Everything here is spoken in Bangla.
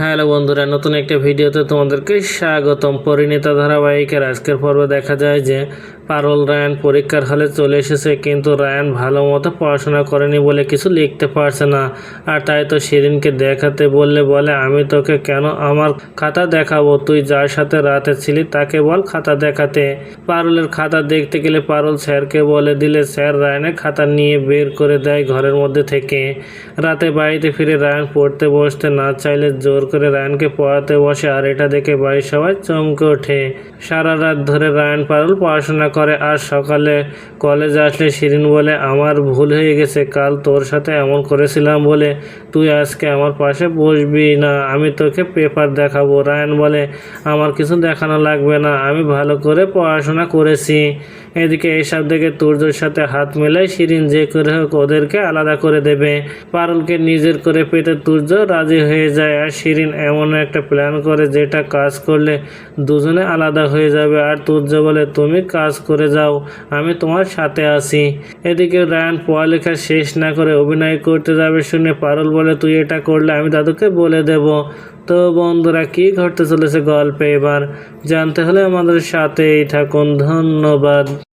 হ্যালো বন্ধুরা, নতুন একটা ভিডিওতে তোমাদেরকে স্বাগতম। পরিণীতা ধারাবাহিকের আজকের পর্বে দেখা যায় যে পারল রায়ান পরীক্ষার হলে চলে এসেছে, কিন্তু রায়ান ভালো মতো পড়াশোনা করেনি বলে কিছু লিখতে পারছে না। আর তাই তো শিরিনকে দেখাতে বললে বলে, আমি তোকে কেন আমার খাতা দেখাবো? তুই যার সাথে রাতে ছিলি তাকে বল খাতা দেখাতে। পারলের খাতা দেখতে গেলে পারল স্যারকে বলে দিলে, স্যার, রায়ানের খাতা নিয়ে বের করে দেয় ঘরের মধ্যে থেকে। রাতে বাড়িতে ফিরে রায়ান পড়তে বসতে না চাইলে জোর করে রায়ানকে পড়াতে বসে আর এটা দেখে বাড়ির সবাই চমকে ওঠে। সারা রাত ধরে রায়ান পারুল পড়াশোনা করে আর সকালে কলেজে আসলে শিরিন বলে, আমার ভুল হয়ে গেছে, কাল তোর সাথে এমন করেছিলাম বলে তুই আজকে আমার পাশে বসবি না, আমি তোকে পেপার দেখাবো। রায়ন বলে, আমার কিছু দেখানো লাগবে না, আমি ভালো করে পড়াশোনা করেছি। এদিকে এইসব দেখে তুর্যর সাথে হাত মেলায় শিরিন যে করে হোক ওদেরকে আলাদা করে দেবে। পারুলকে নিজের করে পেতে তুর্য রাজি হয়ে যায় আর শিরিন এমন একটা প্ল্যান করে যেটা কাজ করলে দুজনে আলাদা হয়ে যাবে। আর তুর্য বলে, তুমি কাজ করে যাও, আমি তোমার সাথে আছি। এদিকে রায়ান পড়ালেখা শেষ না করে অভিনয় করতে যাবে শুনে পারুল বলে, তুই এটা করলে আমি দাদুকে বলে দেব। তো বন্ধুরা, কি ঘটতে চলেছে গল্পে এবার? জানতে হলে আমাদের সাথেই থাকুন। ধন্যবাদ।